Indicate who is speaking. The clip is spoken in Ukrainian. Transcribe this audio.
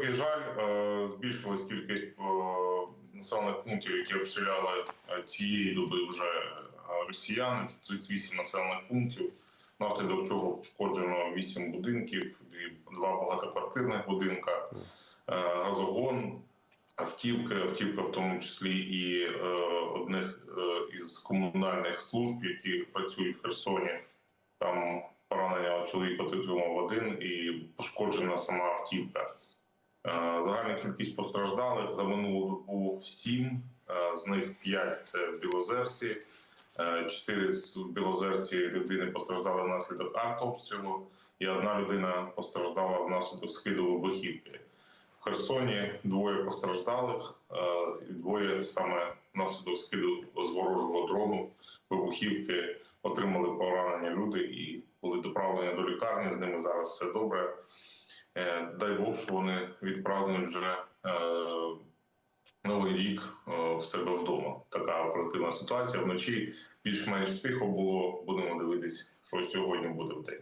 Speaker 1: превеликий жаль, е, збільшилась кількість е, населених пунктів, які обстріляли е, цієї доби вже росіяни. Це 38 населених пунктів, внаслідок чого пошкоджено 8 будинків, два багатоквартирних будинка, газогон, автівки, автівка в тому числі і одних із комунальних служб, які працюють в Херсоні. Там поранення чоловік отримав один і пошкоджена сама автівка. Е, Загальна кількість постраждалих за минулу добу 7, е, з них 5 – це в Білозерці, 4 з Білозерці людини постраждали внаслідок артобстрілу, і одна людина постраждала внаслідок скиду вибухівки. В Херсоні двоє постраждалих, е, двоє саме внаслідок скиду з ворожого дрону вибухівки отримали поранення люди і були доправлені до лікарні. З ними зараз все добре. Е, Дай Бог, що вони відправлені вже е, новий рік е, в себе вдома. Така оперативна ситуація. Вночі більш-менш тихо було. Будемо дивитись, що сьогодні буде в день.